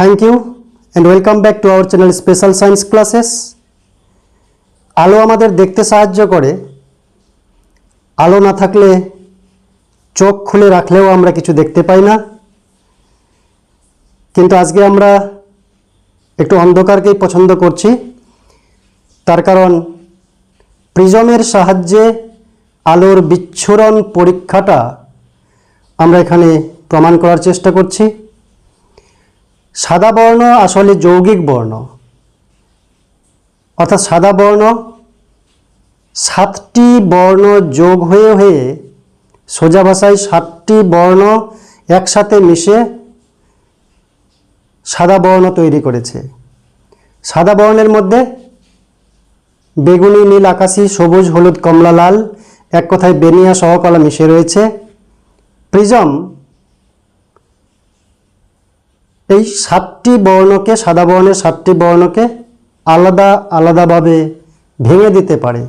Thank you and welcome back to our channel Special Science Classes. আলো আমাদের দেখতে সাহায্য করে। আলো না থাকলে চোখ খুলে রাখলেও আমরা কিছু দেখতে পাই না। কিন্তু আজকে আমরা একটু অন্ধকারকেই পছন্দ করছি। তার কারণ প্রিজমের সাহায্যে আলোর বিচ্ছুরণ পরীক্ষাটা আমরা এখানে প্রমাণ করার চেষ্টা করছি। সাদা বর্ণ আসলে যৌগিক বর্ণ। অর্থাৎ সাদা বর্ণ, সাতটি বর্ণ যোগ হয়ে হয়ে সোজা ভাষায় সাতটি বর্ণ একসাথে মিশে সাদা বর্ণ তৈরি করেছে। সাদা বর্ণের মধ্যে বেগুনি, নীল আকাশি, সবুজ, হলুদ, কমলা, লাল, এক কথায় বেনিয়া সহকলা মিশে রয়েছে। প্রিজম এই সাতটি বর্ণকে, সাদা বর্ণের সাতটি বর্ণকে আলাদা আলাদাভাবে ভেঙে দিতে পারে।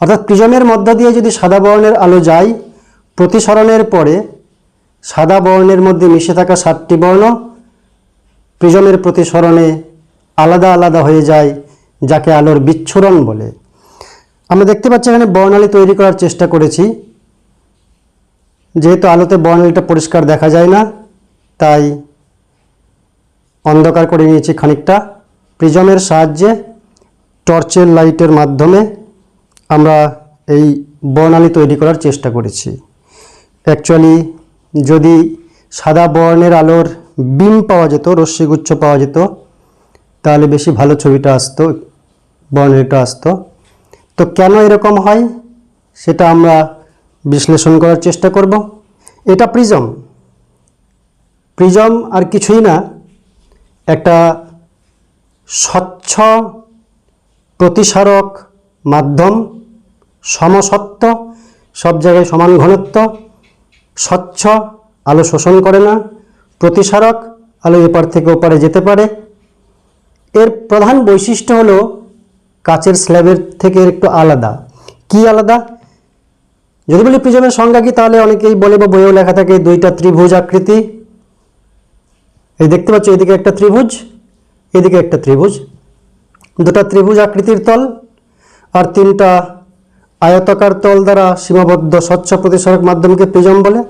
অর্থাৎ প্রিজমের মধ্য দিয়ে যদি সাদা বর্ণের আলো যায়, প্রতিসরণের পরে সাদা বর্ণের মধ্যে মিশে থাকা সাতটি বর্ণ প্রিজমের প্রতিসরণে আলাদা আলাদা হয়ে যায়, যাকে আলোর বিচ্ছুরণ বলে। আমরা দেখতে পাচ্ছি এখানে বর্ণালী তৈরি করার চেষ্টা করেছি। যেহেতু আলোতে বর্ণালীটা পরিষ্কার দেখা যায় না তাই অন্ধকার করে নিয়েছি খানিকটা। প্রিজমের সাহায্যে টর্চের লাইটের মাধ্যমে আমরা এই বর্ণালী তৈরি করার চেষ্টা করেছি। অ্যাকচুয়ালি যদি সাদা বর্ণের আলোর বিম পাওয়া যেত, রশ্মিগুচ্ছ পাওয়া যেত, তাহলে বেশি ভালো ছবিটা আসতো, বর্ণালীটা আসতো। তো কেন এরকম হয়, সেটা আমরা বিশ্লেষণ করার চেষ্টা করব। এটা প্রিজম। প্রিজম আর কিছুই না, একটা স্বচ্ছ প্রতিসারক মাধ্যম সমসত্ব সব জায়গায় সমান ঘনত্ব, স্বচ্ছ, আলো শোষণ করে না, প্রতিসারক আলো এপার থেকে ওপারে যেতে পারে। এর প্রধান বৈশিষ্ট্য হলো কাচের স্ল্যাবের থেকে একটু আলাদা। কি আলাদা? যদি বলি প্রিজমের সংজ্ঞা কি, তাহলে অনেকেই বলে বা বইয়েও লেখা থাকে দুইটা ত্রিভুজ আকৃতি। এই দেখতে পাচ্ছ এদিকে একটা ত্রিভুজ, এদিকে একটা ত্রিভুজ। দুটা ত্রিভুজ আকৃতির তল আর তিনটা আয়তাকার তল দ্বারা সীমাবদ্ধ স্বচ্ছ প্রতিসারক মাধ্যমকে প্রিজম বলে।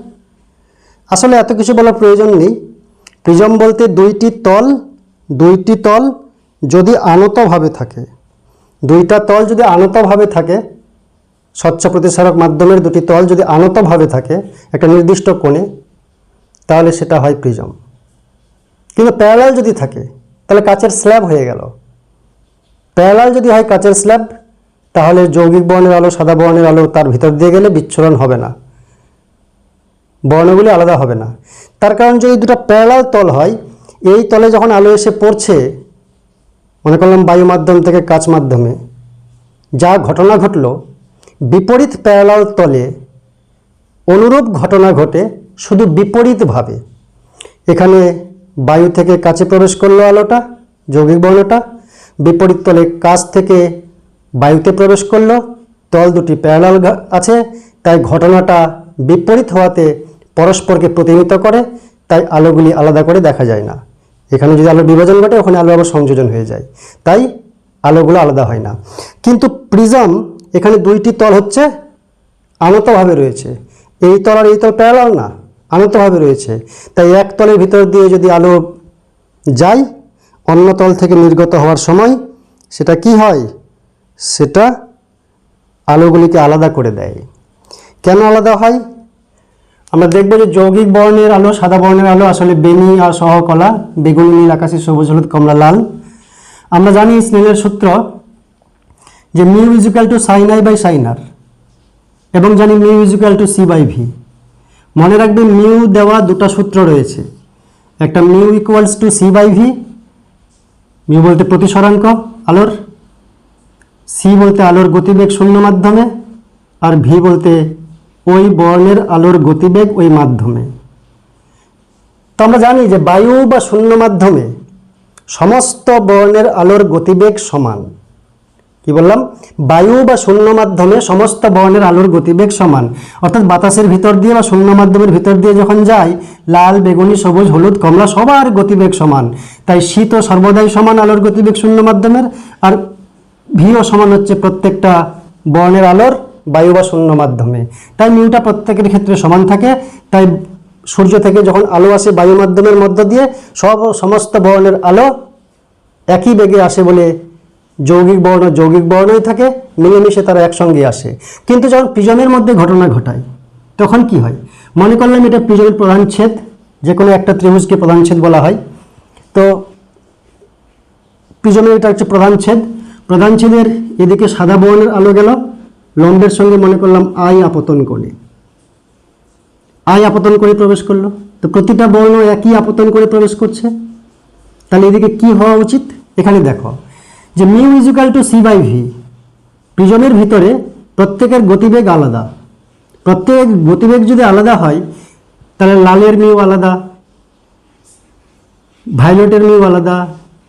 আসলে এত কিছু বলার প্রয়োজন নেই। প্রিজম বলতে দুইটি তল দুইটি তল যদি আনতভাবে থাকে। দুইটা তল যদি আনতভাবে থাকে, স্বচ্ছ প্রতিসারক মাধ্যমের দুটি তল যদি আনতভাবে থাকে, একটা নির্দিষ্ট কোণে, তাহলে সেটা হয় প্রিজম। কিন্তু প্যারালাল যদি থাকে, তাহলে কাচের স্ল্যাব হয়ে গেল। প্যারালাল যদি হয় কাচের স্ল্যাব তাহলে যৌগিক বর্ণের আলো, সাদা বর্ণের আলো তার ভিতর দিয়ে গেলে বিচ্ছুরণ হবে না। বর্ণগুলি আলাদা হবে না। তার কারণ যদি দুটো প্যারালাল তল হয়, এই তলে যখন আলো এসে পড়ছে, মনে করলাম বায়ু মাধ্যম থেকে কাচ মাধ্যমে, যা ঘটনা ঘটল, বিপরীত প্যারালাল তলে অনুরূপ ঘটনা ঘটে শুধু বিপরীতভাবে। এখানে বায়ু থেকে কাছে প্রবেশ করল আলোটা, যৌগিক বর্ণটা। বিপরীত তলে কাছ থেকে বায়ুতে প্রবেশ করল। তল দুটি প্যারালাল আছে, তাই ঘটনাটা বিপরীত হওয়াতে পরস্পরকে প্রতিনিধিত্ব করে, তাই আলোগুলি আলাদা করে দেখা যায় না। এখানে যদি আলোর বিভাজন ঘটে, ওখানে আলো আবার সংযোজন হয়ে যায়। তাই আলোগুলো আলাদা হয় না। কিন্তু প্রিজম এখানে দুইটি তল হচ্ছে আনতভাবে রয়েছে। এই তল আর এই তল প্যারালাল না। আনতভাবে রয়েছে। তাই এক তলের ভিতর দিয়ে যদি আলো যায়, অন্য তল থেকে নির্গত হওয়ার সময় সেটা কি হয়? সেটা আলোগুলিকে আলাদা করে দেয়। কেন আলাদা হয়? আমরা দেখব যে যৌগিক বর্ণের আলো, সাদা বর্ণের আলো, আসলে বেনি আর সহকলা, বেগুনি, নীল আকাশি, সবুজ, হলুদ, কমলা, লাল। আমরা জানি স্নেলের সূত্র যে mu equal to sine I by sine R এবং জানি mu equal to C by V মনে রাখবেন মিউ দেওয়া দুটো সূত্র রয়েছে। একটা mu equals to C by V mu বলতে প্রতিসরাঙ্ক, আলোর সি বলতে আলোর গতিবেগ শূন্য মাধ্যমে, আর ভি বলতে ওই বর্ণের আলোর গতিবেগ ওই মাধ্যমে। তো আমরা জানি যে বায়ু বা শূন্য মাধ্যমে সমস্ত বর্ণের আলোর গতিবেগ সমান। কি বললাম? বায়ু বা শূন্য মাধ্যমে সমস্ত বর্ণের আলোর গতিবেগ সমান। অর্থাৎ বাতাসের ভিতর দিয়ে বা শূন্য মাধ্যমের ভিতর দিয়ে যখন যায়, লাল, বেগুনি, সবুজ, হলুদ, কমলা, সবার গতিবেগ সমান। তাই শীত ও সর্বদাই সমান আলোর গতিবেগ শূন্য মাধ্যমের, আর ভিও সমান হচ্ছে প্রত্যেকটা বর্ণের আলোর বায়ু বা শূন্য মাধ্যমে। তাই মিউটা প্রত্যেকের ক্ষেত্রে সমান থাকে। তাই সূর্য থেকে যখন আলো আসে বায়ু মাধ্যমের মধ্য দিয়ে, সব সমস্ত বর্ণের আলো একই বেগে আসে বলে যৌগিক বর্ণ যৌগিক বর্ণই থাকে, মিলেমিশে তারা একসঙ্গে আসে। কিন্তু যখন প্রিজমের মধ্যে ঘটনা ঘটায়, তখন কি হয়? মনে করলাম এটা প্রিজমের প্রধান ছেদ যে কোনো একটা ত্রিভুজকে প্রধান ছেদ বলা হয়। তো প্রিজমের এটা হচ্ছে প্রধান ছেদ। প্রধান ছেদের এদিকে সাদা বর্ণের আলো গেল। লম্বের সঙ্গে মনে করলাম আই আপতন কোণে। আই আপতন করে প্রবেশ করল। তো প্রতিটা বর্ণ একই আপতন করে প্রবেশ করছে। তাহলে এদিকে কি হওয়া উচিত? এখানে দেখো। যে mu equal to C by V প্রিজমের ভিতরে প্রত্যেকের গতিবেগ আলাদা। প্রত্যেক গতিবেগ যদি আলাদা হয়, তাহলে লালের মিউ আলাদা ভায়োলেটের মিউ আলাদা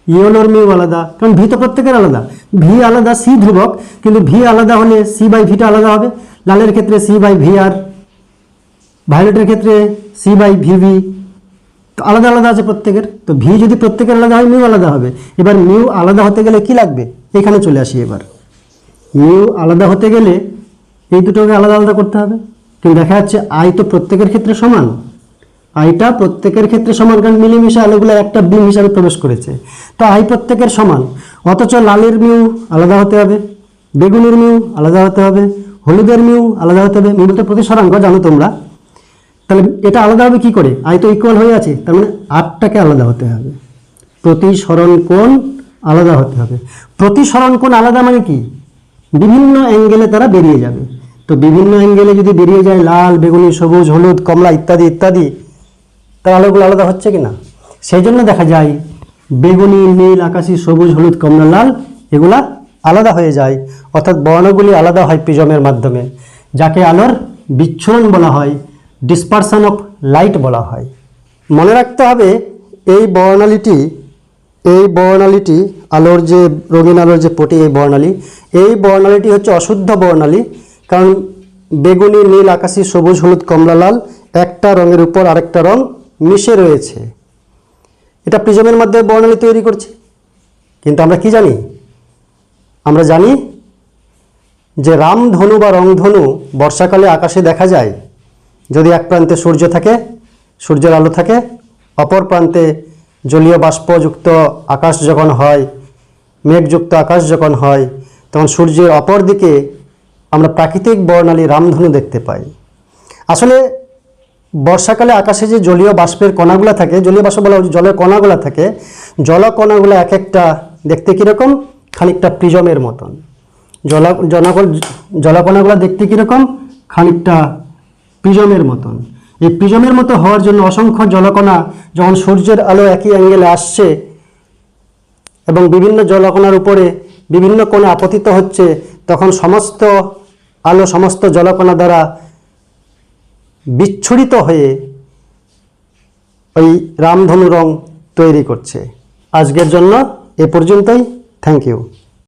ইয়েলোর মিউ আলাদা, কারণ ভি তো প্রত্যেকের আলাদা। ভি আলাদা সি ধ্রুবক, কিন্তু ভি আলাদা হলে সি বাই ভিটা আলাদা হবে। লালের ক্ষেত্রে সি বাই ভি আর ভায়োলেটের ক্ষেত্রে সি বাই ভিভি তো আলাদা আলাদা আছে প্রত্যেকের। তো ভি যদি প্রত্যেকের আলাদা হয়, মিউ আলাদা হবে। এবার মিউ আলাদা হতে গেলে কি লাগবে? এখানে চলে আসি এবার। মিউ আলাদা হতে গেলে এই দুটোকে আলাদা আলাদা করতে হবে। কিন্তু দেখা যাচ্ছে আই তো প্রত্যেকের ক্ষেত্রে সমান। আইটা প্রত্যেকের ক্ষেত্রে সমান, কারণ মিলেমিশে আলোগুলো একটা বিম হিসাবে প্রবেশ করেছে। তো আই প্রত্যেকের সমান। অথচ লালের মিউ আলাদা হতে হবে, বেগুনের মিউ আলাদা হতে হবে, হলুদের মিউ আলাদা হতে হবে। মিউ তো প্রতিসরাঙ্ক জানো তোমরা। তাহলে এটা আলাদা হবে কি করে? আই তো ইকুয়াল হয়ে আছে, তার মানে আটটাকে আলাদা হতে হবে। প্রতিসরণ কোণ আলাদা হতে হবে। প্রতিসরণ কোণ আলাদা মানে কি? বিভিন্ন অ্যাঙ্গেলে তারা বেরিয়ে যাবে। তো বিভিন্ন অ্যাঙ্গেলে যদি বেরিয়ে যায়, লাল, বেগুনি, সবুজ, হলুদ, কমলা ইত্যাদি ইত্যাদি, তার আলোগুলো আলাদা হচ্ছে কি না সেই জন্য দেখা যায়, বেগুনি, নীল, আকাশি, সবুজ, হলুদ, কমলা, লাল, এগুলা আলাদা হয়ে যায়। অর্থাৎ বর্ণগুলি আলাদা হয় প্রিজমের মাধ্যমে, যাকে আলোর বিচ্ছুরণ বলা হয়। ডিসপারশন অফ লাইট বলা হয়। মনে রাখতে হবে, এই বর্ণালীটি এই বর্ণালীটি আলোর যে, রঙিন আলোর যে পটি, এই বর্ণালী, এই বর্ণালীটি হচ্ছে অশুদ্ধ বর্ণালী, কারণ বেগুনি, নীল, আকাশি, সবুজ, হলুদ, কমলা, লাল, একটা রঙের উপর আরেকটা রং মিশে রয়েছে। এটা প্রিজমের মাধ্যমে বর্ণালী তৈরি করছে। কিন্তু আমরা কি জানি? আমরা জানি যে রামধনু বা রংধনু বর্ষাকালে আকাশে দেখা যায় যদি এক প্রান্তে সূর্য থাকে, সূর্যের আলো থাকে, অপর প্রান্তে জলীয় বাষ্পযুক্ত আকাশ যখন হয়, মেঘযুক্ত আকাশ যখন হয়, তখন সূর্যের অপর দিকে আমরা প্রাকৃতিক বর্ণালী রামধনু দেখতে পাই। আসলে বর্ষাকালে আকাশে যে জলীয় বাষ্পের কণাগুলো থাকে, জলীয় বাষ্প বলা জলের কণাগুলো থাকে জলকণাগুলো এক একটা দেখতে কীরকম? খানিকটা প্রিজমের মতন। জল জনকল জলকণাগুলো দেখতে কীরকম? খানিকটা প্রিজমের মতন। এই প্রিজমের মতো হওয়ার জন্য অসংখ্য জলকণা যখন সূর্যের আলো একই অ্যাঙ্গেলে আসছে এবং বিভিন্ন জলকণার উপরে বিভিন্ন কোণে আপতিত হচ্ছে, তখন সমস্ত আলো, সমস্ত জলকণা দ্বারা বিচ্ছুরিত হয়ে ওই রামধনু রং তৈরি করছে। আজকের জন্য এ পর্যন্তই। Thank you